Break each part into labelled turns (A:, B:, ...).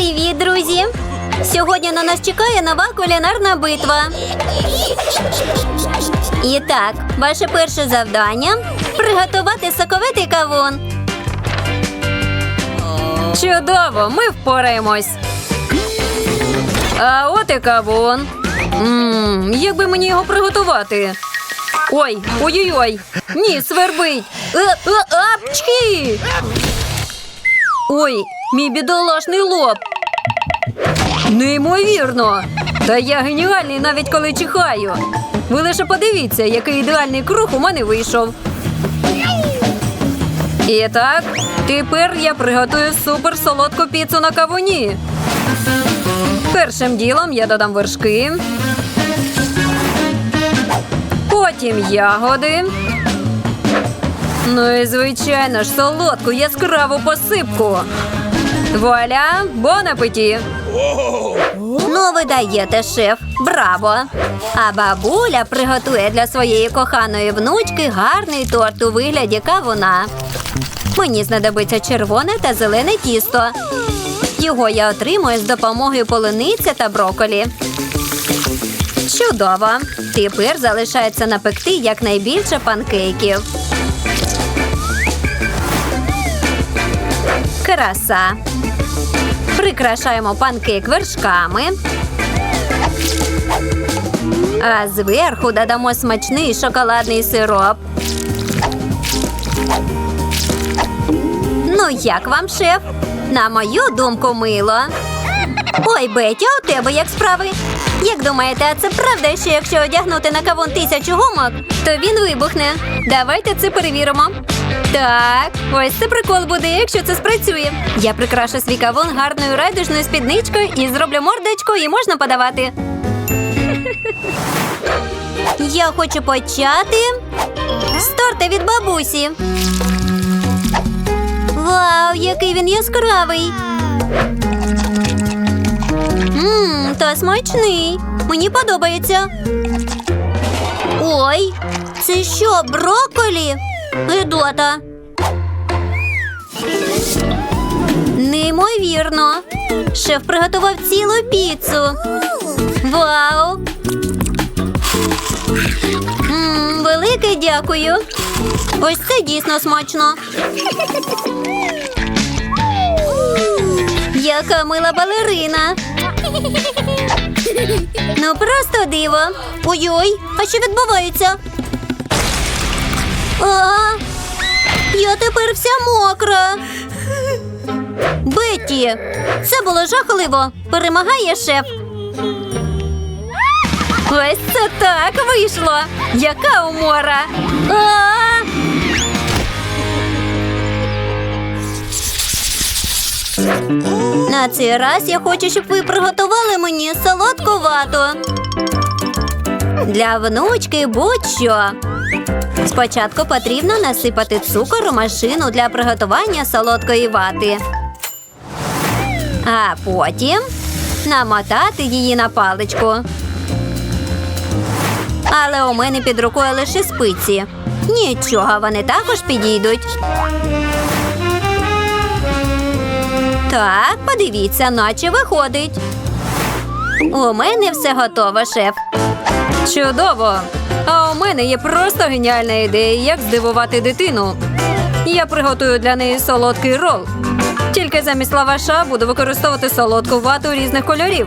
A: Привіт, друзі! Сьогодні на нас чекає нова кулінарна битва. І так, ваше перше завдання приготувати соковитий кавун.
B: Чудово, ми впораємось. А от і кавун. Ммм, як би мені його приготувати? Ой, ой-ой-ой. Ні, свербить. Е, е, апчхі! Ой, мій бідолашний лоб. Неймовірно. Та я геніальний навіть коли чихаю. Ви лише подивіться, який ідеальний круг у мене вийшов. І так, тепер я приготую супер солодку піцу на кавуні. Першим ділом я додам вершки. Потім ягоди. Ну і звичайно ж солодку яскраву посипку. Вуаля, бон апеті!
A: Ну, ви даєте, шеф. Браво! А бабуля приготує для своєї коханої внучки гарний торт у вигляді кавуна. Мені знадобиться червоне та зелене тісто. Його я отримую з допомогою полуниці та броколі. Чудово! Тепер залишається напекти якнайбільше панкейків. Краса. Прикрашаємо панкейк вершками. А зверху додамо смачний шоколадний сироп. Ну, як вам, шеф? На мою думку, мило. Ой, Бетті, а у тебе як справи? Як думаєте, а це правда, що якщо одягнути на кавун тисячу гумок, то він вибухне? Давайте це перевіримо. Так, ось це прикол буде, якщо це спрацює. Я прикрашу свій кавун гарною райдужною спідничкою і зроблю мордочку, і можна подавати. Я хочу почати з торта від бабусі. Вау, який він яскравий! Ммм, та смачний. Мені подобається. Ой, це що, брокколі? Гидота. Неймовірно. Шеф приготував цілу піцу. Вау! Ммм, велике дякую. Ось це дійсно смачно. Яка мила балерина. Ну просто диво. Ой-ой, а що відбувається? А, я тепер вся мокра. Бетті, це було жахливо. Перемагає шеф. Ось це так вийшло. Яка умора. А! На цей раз я хочу, щоб ви приготували мені солодку вату. Для внучки будь-що. Спочатку потрібно насипати цукор у машину для приготування солодкої вати. А потім намотати її на паличку. Але у мене під рукою лише спиці. Нічого, вони також підійдуть. Так, подивіться, наче виходить. У мене все готово, шеф.
B: Чудово! А у мене є просто геніальна ідея, як здивувати дитину. Я приготую для неї солодкий рол. Тільки замість лаваша буду використовувати солодку вату різних кольорів,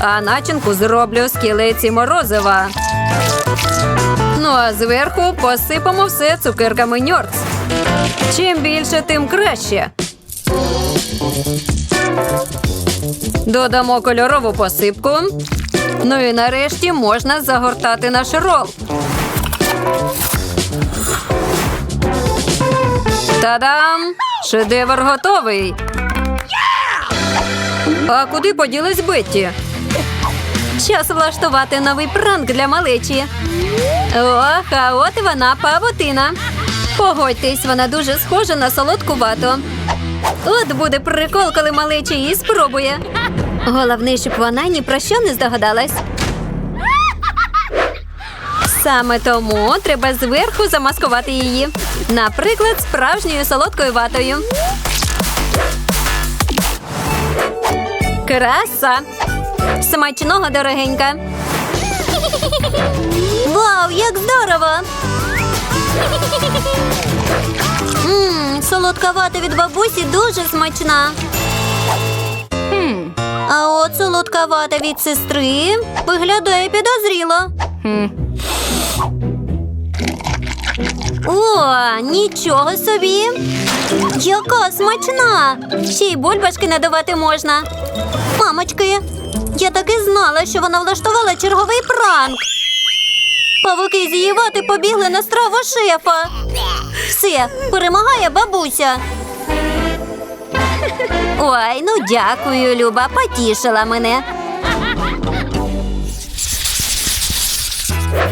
B: а начинку зроблю з кілиці морозива. Ну а зверху посипемо все цукерками ньорц. Чим більше, тим краще. Додамо кольорову посипку. Ну і нарешті можна загортати наш рол. Та-дам! Шедевр готовий. А куди поділась Бетті?
A: Час влаштувати новий пранк для малечі. Ох, а от вона павутина. Погодьтесь, вона дуже схожа на солодку вату. От буде прикол, коли малечі її спробує. Головне, щоб вона ні про що не здогадалась. Саме тому треба зверху замаскувати її. Наприклад, справжньою солодкою ватою.
B: Краса! Смачного дорогенька!
A: Вау, як здорово! Ммм, солодковата від бабусі дуже смачна. А от солодковата від сестри виглядає підозріло. О, нічого собі. Яка смачна! Ще й бульбашки надавати можна. Мамочки, я так і знала, що вона влаштувала черговий пранк. Павуки з'ївати побігли на страву шефа. Все, перемагає бабуся. Ой, ну дякую, Люба, потішила мене.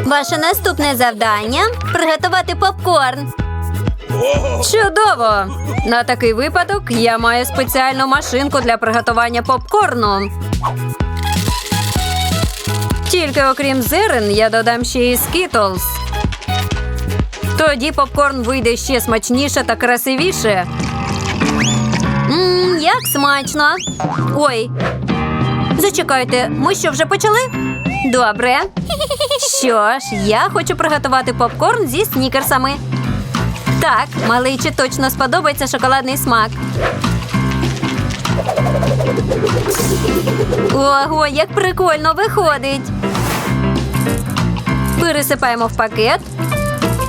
A: Ваше наступне завдання приготувати попкорн.
B: Чудово! На такий випадок я маю спеціальну машинку для приготування попкорну. Тільки окрім зерен, я додам ще й скітлз. Тоді попкорн вийде ще смачніше та красивіше.
A: Мм, як смачно.
B: Ой, зачекайте, ми що вже почали? Добре. Що ж, я хочу приготувати попкорн зі снікерсами. Так, маличі точно сподобається шоколадний смак. Ого, як прикольно виходить. Пересипаємо в пакет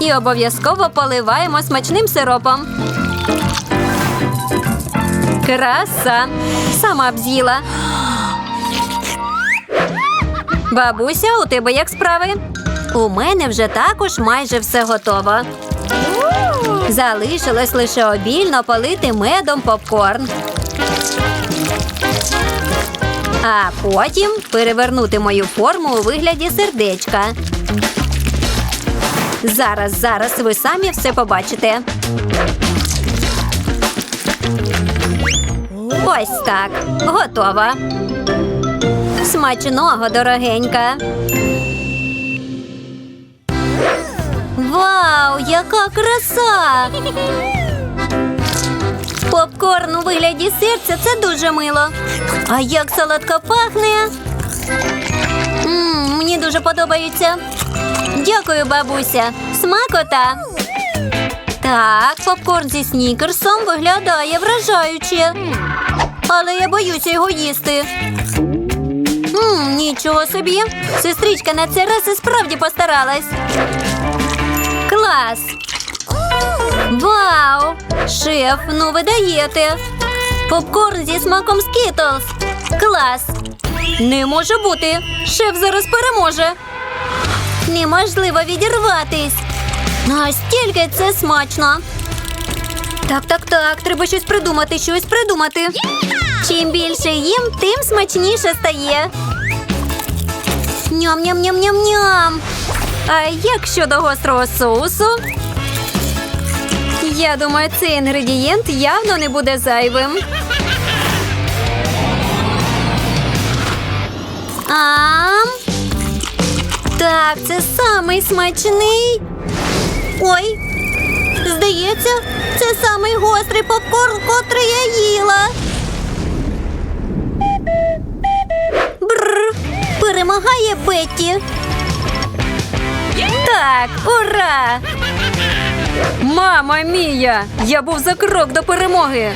B: і обов'язково поливаємо смачним сиропом. Краса. Сама б з'їла. Бабуся, у тебе як справи?
A: У мене вже також майже все готово.
B: Залишилось лише обільно полити медом попкорн. А потім перевернути мою форму у вигляді сердечка. Зараз, зараз ви самі все побачите. Ось так. Готова. Смачного, дорогенька.
A: Вау, яка краса! Попкорн у вигляді серця це дуже мило. А як солодко пахне. Мм, мені дуже подобається. Дякую, бабуся. Смакота. Так, попкорн зі снікерсом виглядає вражаюче. Але я боюся його їсти. Мм, нічого собі. Сестричка на цей раз і справді постаралась. Клас! Вау! Шеф, ну ви даєте! Попкорн зі смаком Скітлз! Клас!
B: Не може бути. Шеф зараз переможе.
A: Неможливо відірватись! Настільки це смачно!
B: Так, так, так. Треба щось придумати, щось придумати.
A: Чим більше їм, тим смачніше стає. Ням-ням-ням-ням-ням!
B: А як щодо гострого соусу? Я думаю, цей інгредієнт явно не буде зайвим.
A: Ам. Так, це самий смачний. Ой, здається, це самий гострий попкорн, котрий я їла. Бррр, перемагає Бетті.
B: Так, ура! Мама мія! Я був за крок до перемоги.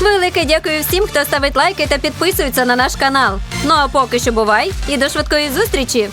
B: Велике дякую всім, хто ставить лайки та підписується на наш канал. Ну а поки що бувай і до швидкої зустрічі!